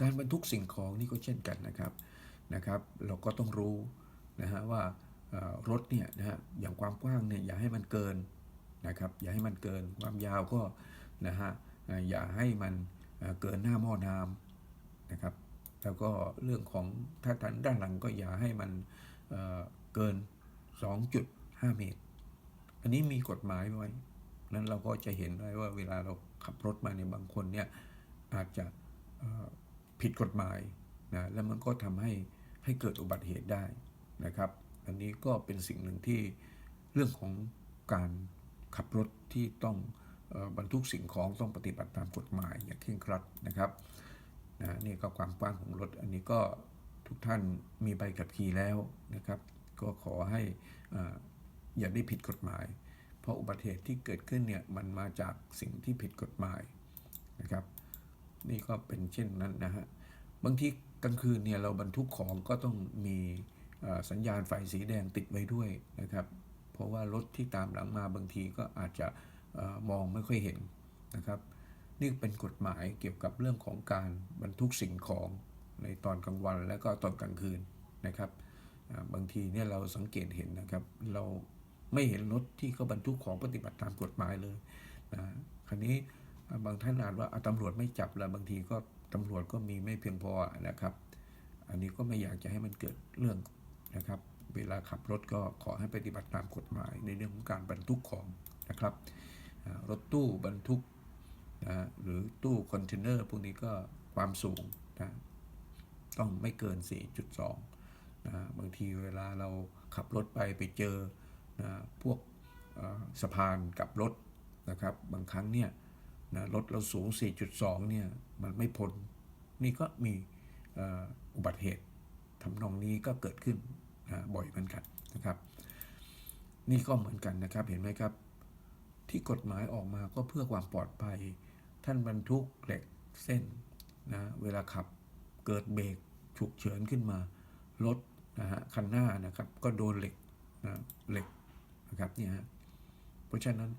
การบรรทุกสิ่งของนี่ก็เช่นกันนะครับนะครับ เราก็ต้องรู้นะฮะว่ารถเนี่ยนะฮะอย่างความกว้างเนี่ยอย่าให้มันเกินนะครับอย่าให้มันเกินความยาวก็นะฮะอย่าให้มันเกินหน้าหม้อน้ำนะครับ แล้วก็เรื่องของถ้าทันด้านหลังก็อย่าให้มันเอ่อเกิน 2.5 เมตร อันนี้มีกฎหมายไว้ นั้นเราก็จะเห็นได้ว่าเวลาเราขับรถมาในยบางคนเนี่ยอาจจะ ผิดกฎหมายนะแล้วมันก็ทำให้ให้เกิดอุบัติเหตุได้นะครับ อันนี้ก็เป็นสิ่งหนึ่งที่เรื่องของการขับรถที่ต้องออบรรทุกสิ่งของต้องปฏิบัติตามกฎหมายอย่างเคร่งครัดนะครับนะนี่ก็ความกว้างของรถ อันนี้ก็ทุกท่านมีใบขับขี่แล้วนะครับ ก็ขอให้เอ่ออย่าได้ผิดกฎหมาย เพราะอุบัติเหตุที่เกิดขึ้นเนี่ยมันมาจากสิ่งที่ผิดกฎหมายนะครับ นี่ก็เป็นเช่นนั้นนะฮะบางทีกลางคืนเนี่ยเราบรรทุกของก็ต้องมีสัญญาณไฟสีแดงติดไว้ด้วยนะครับ เพราะว่ารถที่ตามหลังมาบางทีก็อาจจะอมองไม่ค่อยเห็นนะครับ นี่เป็นกฎหมายเกี่ยวกับเรื่องของการบรรทุกสิ่งของในตอนกลางวันและก็ตอนกลางคืนนะครับบางทีเนี่ยเราสังเกตเห็นนะครับ เราไม่เห็นรถที่เขาบรรทุกของปฏิบัติตามกฎหมายเลยนะคราวนี้ บางท่านอ่าจว่าตำรวจไม่จับแล้วบางทีก็ตำรวจก็มีไม่เพียงพอนะครับ อันนี้ก็ไม่อยากจะให้มันเกิดเรื่องนะครับ เวลาขับรถก็ขอให้ปฏิบัติตามกฎหมายในเรื่องของการบรรทุกของนะครับ รถตู้บรรทุกนะหรือตู้คอนเทนเนอร์พวกนี้ก็ความสูงนะต้องไม่เกิน 4.2นะบางทีเวลาเราขับรถไปไปเจอนะพวกสะพานกับรถนะครับ บางครั้งเนี่ย นะรถเราสูง 4.2 เนี่ย มันไม่พ้น นี่ก็มีอุบัติเหตุทำนองนี้ก็เกิดขึ้นนะบ่อยเหมือนกันนะครับ นี่ก็เหมือนกันนะครับ เห็นไหมครับ ที่กฎหมายออกมาก็เพื่อความปลอดภัย ท่านบรรทุกเหล็กเส้นนะเวลาขับเกิดเบรกฉุกเฉินขึ้นมา รถนะฮะคันหน้านะครับ ก็โดนเหล็กนะเหล็กนะครับเนี่ยฮะเพราะฉะนั้น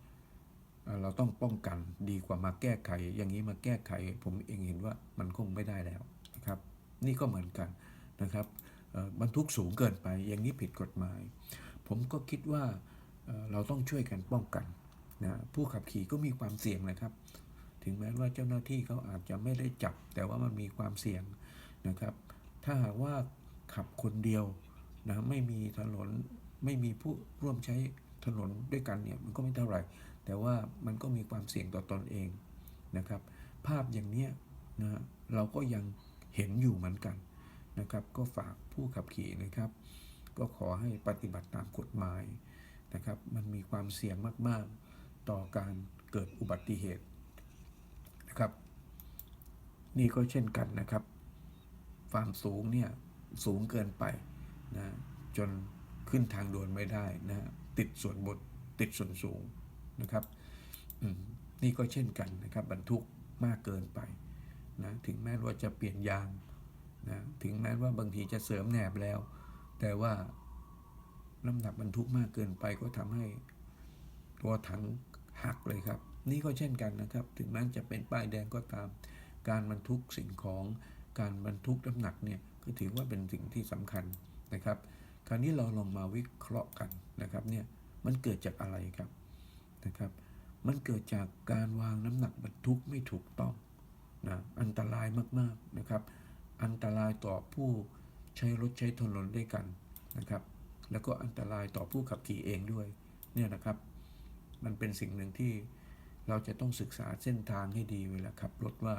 เราต้องป้องกันดีกว่ามาแก้ไข อย่างนี้มาแก้ไข ผมเองเห็นว่ามันคงไม่ได้แล้วนะครับ นี่ก็เหมือนกันนะครับบรรทุกสูงเกินไป อย่างนี้ผิดกฎหมาย ผมก็คิดว่าเราต้องช่วยกันป้องกันนะผู้ขับขี่ก็มีความเสี่ยงนะครับ ถึงแม้ว่าเจ้าหน้าที่เขาอาจจะไม่ได้จับ แต่ว่ามันมีความเสี่ยงนะครับ ถ้าหากว่าขับคนเดียวนะไม่มีถนนไม่มีผู้ร่วมใช้ ถนนด้วยกันเนี่ยมันก็ไม่เท่าไหร่ แต่ว่ามันก็มีความเสี่ยงต่อตอนเองนะครับ ภาพอย่างเนี้ยนะเราก็ยังเห็นอยู่เหมือนกันนะครับ ก็ฝากผู้ขับขี่นะครับ ก็ขอให้ปฏิบัติตามกฎหมายนะครับ มันมีความเสี่ยงมาก ๆ ต่อการเกิดอุบัติเหตุนะครับ นี่ก็เช่นกันนะครับความสูงเนี่ยสูงเกินไปนะจนขึ้นทางด่วนไม่ได้นะ ติดส่วนบนติดส่วนสูงนะครับนี่ก็เช่นกันนะครับบรรทุกมากเกินไปนะถึงแม้ว่าจะเปลี่ยนยางนะถึงแม้ว่าบางทีจะเสริมแหนบแล้ว แต่ว่าน้ำหนักบรรทุกมากเกินไปก็ทำให้ตัวถังหักเลยครับ นี่ก็เช่นกันนะครับ ถึงแม้จะเป็นป้ายแดงก็ตาม การบรรทุกสิ่งของการบรรทุกน้ำหนักเนี่ยก็ถือว่าเป็นสิ่งที่สำคัญนะครับ คราวนี้เราลองมาวิเคราะห์กันนะครับเนี่ยมันเกิดจากอะไรครับนะครับ มันเกิดจากการวางน้ำหนักบรรทุกไม่ถูกต้องนะอันตรายมากๆนะครับ อันตรายต่อผู้ใช้รถใช้ถนนด้วยกันนะครับ แล้วก็อันตรายต่อผู้ขับขี่เองด้วยเนี่ยนะครับ มันเป็นสิ่งหนึ่งที่เราจะต้องศึกษาเส้นทางให้ดีเวลาขับรถว่า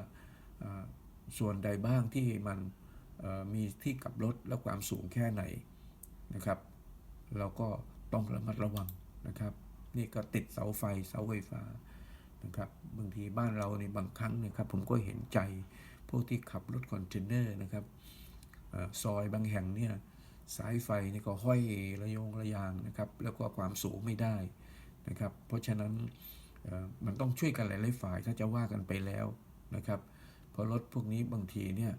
ส่วนใดบ้างที่มันมีที่กลับรถและความสูงแค่ไหน นะครับ เราก็ต้องระมัดระวังนะครับ นี่ก็ติดเสาไฟเสาไฟฟ้านะครับบางทีบ้านเราในบางครั้งเนะครับ ผมก็เห็นใจพวกที่ขับรถคอนเทนเนอร์นะครับอซอยบางแห่งเนี่ยสายไฟนี่ก็ห้อยระยงระยางนะครับ แล้วก็ความสูงไม่ได้นะครับ เพราะฉะนั้นมันต้องช่วยกันหลายๆฝ่ายถ้าจะว่ากันไปแล้วนะครับเพราะรถพวกนี้บางทีเนี่ย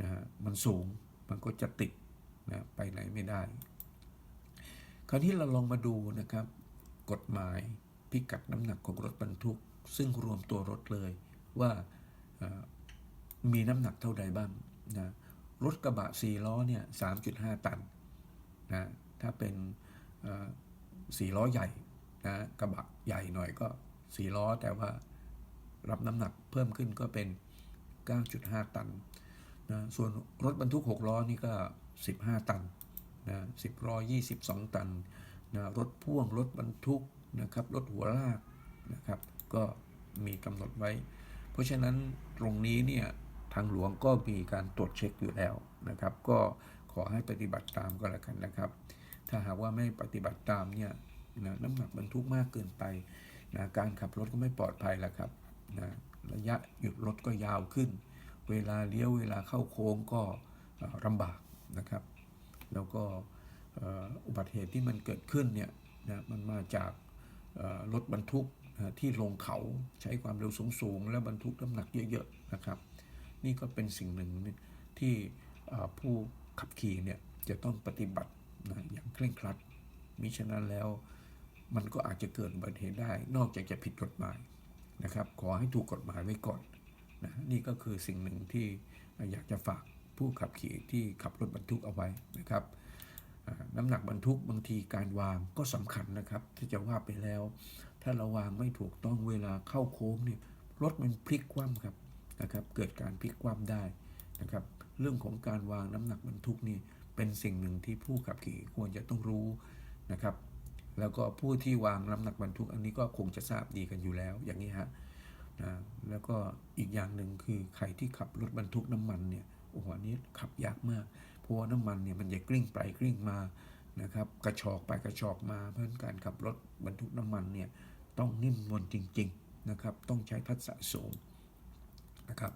นะฮะมันสูงมันก็จะติดนะไปไหนไม่ได้ คราวนี้เราลองมาดูนะครับ กฎหมายพิกัดน้ำหนักของรถบรรทุก ซึ่งรวมตัวรถเลยว่ามีน้ำหนักเท่าใดบ้างนะรถกระบะ4ล้อเนี่ย3.5ตันนะถ้าเป็นเอ่ล้อใหญ่นะกระบะใหญ่หน่อยก็4ล้อแต่ว่ารับน้ำหนักเพิ่มขึ้นก็เป็น 9.5 ตันนะส่วนรถบรรทุก 6 ล้อนี่ก็ 15 ตัน นะ10ล้อ22ตันนะรถพ่วงรถบรรทุกนะครับรถหัวลากนะครับก็มีกำหนดไว้ เพราะฉะนั้นตรงนี้เนี่ยทางหลวงก็มีการตรวจเช็คอยู่แล้วนะครับ ก็ขอให้ปฏิบัติตามก็แล้วกันนะครับ ถ้าหากว่าไม่ปฏิบัติตามเนี่ยนะน้ำหนักบรรทุกมากเกินไปนะการขับรถก็ไม่ปลอดภัยแล้วครับนะระยะหยุดรถก็ยาวขึ้น เวลาเลี้ยวเวลาเข้าโค้งก็ลำบากนะครับ แล้วก็อุบัติเหตุที่มันเกิดขึ้นเนี่ยนะมันมาจากรถบรรทุกที่ลงเขาใช้ความเร็วสูงๆ และบรรทุกน้ำหนักเยอะๆนะครับ นี่ก็เป็นสิ่งหนึ่งที่ผู้ขับขี่เนี่ยจะต้องปฏิบัตินะอย่างเคร่งครัดมิฉะนั้นแล้วมันก็อาจจะเกิดอุบัติเหตุได้ นอกจากจะผิดกฎหมายนะครับ ขอให้ถูกกฎหมายไว้ก่อนนะนี่ก็คือสิ่งหนึ่งที่อยากจะฝาก ผู้ขับขี่ที่ขับรถบรรทุกเอาไว้นะครับน้ำหนักบรรทุกบางทีการวางก็สำคัญนะครับที่จะว่าไปแล้ว ถ้าเราวางไม่ถูกต้องเวลาเข้าโค้งเนี่ยรถมันพลิกคว่ำครับนะครับ เกิดการพลิกคว่ำได้นะครับ เรื่องของการวางน้ำหนักบรรทุกนี่เป็นสิ่งหนึ่งที่ผู้ขับขี่ควรจะต้องรู้นะครับ แล้วก็ผู้ที่วางน้ำหนักบรรทุกอันนี้ก็คงจะทราบดีกันอยู่แล้วอย่างนี้ฮะนะแล้วก็อีกอย่างหนึ่งคือใครที่ขับรถบรรทุกน้ำมันเนี่ย โอ้โหอันนี้ขับยากมาก เพราะว่าน้ำมันเนี่ยมันจะกลิ้งไปกลิ้งมานะครับ กระชอกไปกระชอกมา เพราะฉะนั้นการขับรถบรรทุกน้ำมันเนี่ยต้องนิ่มนวลจริง ๆนะครับ ต้องใช้ทักษะสูงนะครับ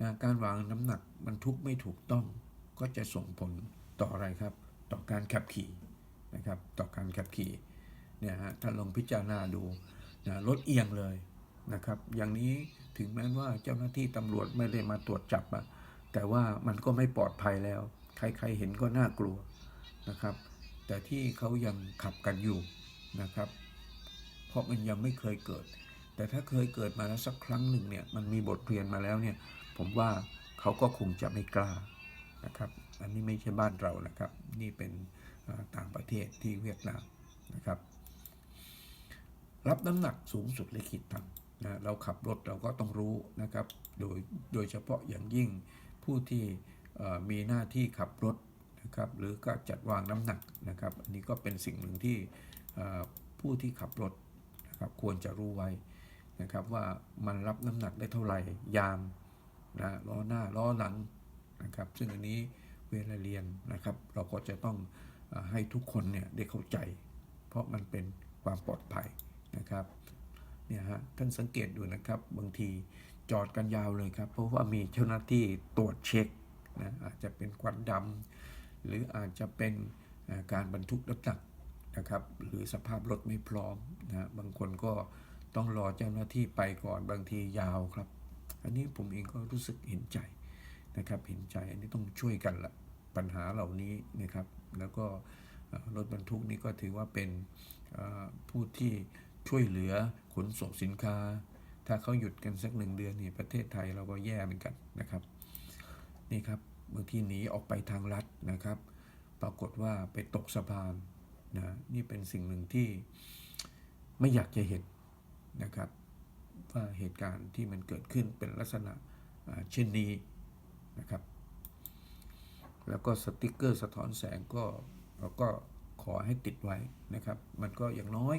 นะการวางน้ำหนักบรรทุกไม่ถูกต้องก็จะส่งผลต่ออะไรครับ ต่อการขับขี่นะครับ ต่อการขับขี่เนี่ยฮะถ้าลองพิจารณาดูนะรถเอียงเลยนะครับ อย่างนี้ถึงแม้ว่าเจ้าหน้าที่ตำรวจไม่ได้มาตรวจจับอะ แต่ว่ามันก็ไม่ปลอดภัยแล้ว ใครๆเห็นก็น่ากลัวนะครับ แต่ที่เขายังขับกันอยู่นะครับ เพราะมันยังไม่เคยเกิด แต่ถ้าเคยเกิดมาแล้วสักครั้งหนึ่งเนี่ยมันมีบทเรียนมาแล้วเนี่ยผมว่าเขาก็คงจะไม่กล้านะครับ อันนี้ไม่ใช่บ้านเรานะครับ นี่เป็นต่างประเทศที่เวียดนามนะครับ รับน้ำหนักสูงสุดเลยขีดต่ำนะเราขับรถเราก็ต้องรู้นะครับ โดยโดยเฉพาะอย่างยิ่ง ผู้ที่มีหน้าที่ขับรถนะครับหรือก็จัดวางน้ำหนักนะครับ อันนี้ก็เป็นสิ่งหนึ่งที่ผู้ที่ขับรถนะครับควรจะรู้ไว้นะครับว่ามันรับน้ำหนักได้เท่าไหร่ยางนะล้อหน้าล้อหลังนะครับ ซึ่งอันนี้เวลาเรียนนะครับ เราก็จะต้องให้ทุกคนเนี่ยได้เข้าใจ เพราะมันเป็นความปลอดภัยนะครับเนี่ยฮะท่านสังเกตดูนะครับบางที จอดกันยาวเลยครับ เพราะว่ามีเจ้าหน้าที่ตรวจเช็คนะอาจจะเป็นควันดำหรืออาจจะเป็นการบรรทุกน้ำหนักนะครับ หรือสภาพรถไม่พร้อมนะบางคนก็ต้องรอเจ้าหน้าที่ไปก่อนบางทียาวครับ อันนี้ผมเองก็รู้สึกเห็นใจนะครับ เห็นใจอันนี้ต้องช่วยกันละปัญหาเหล่านี้นะครับ แล้วก็รถบรรทุกนี่ก็ถือว่าเป็นผู้ที่ช่วยเหลือขนส่งสินค้า ถ้าเขาหยุดกันสักหนึ่งเดือนนี่ประเทศไทยเราก็แย่เหมือนกันนะครับ นี่ครับบางทีหนีออกไปทางลัดนะครับ ปรากฏว่าไปตกสะพานนะนี่เป็นสิ่งหนึ่งที่ไม่อยากจะเห็นนะครับ ว่าเหตุการณ์ที่มันเกิดขึ้นเป็นลักษณะเช่นนี้นะครับ แล้วก็สติกเกอร์สะท้อนแสงก็เราก็ขอให้ติดไว้นะครับ มันก็อย่างน้อย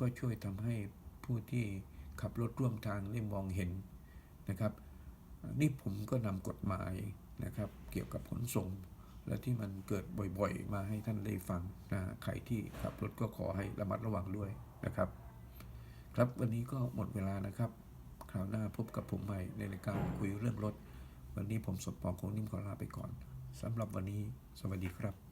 ก็ช่วยทำให้ผู้ที่ ขับรถร่วมทางได้มองเห็นนะครับ นี่ผมก็นำกฎหมายนะครับ เกี่ยวกับขนส่ง และที่มันเกิดบ่อยๆ มาให้ท่านได้ฟังนะใครที่ขับรถก็ขอให้ระมัดระวังด้วยนะครับ ครับวันนี้ก็หมดเวลานะครับ คราวหน้าพบกับผมใหม่ในรายการคุยเรื่องรถ วันนี้ผมสมปองคงนิ่มขอลาไปก่อนสำหรับวันนี้ สวัสดีครับ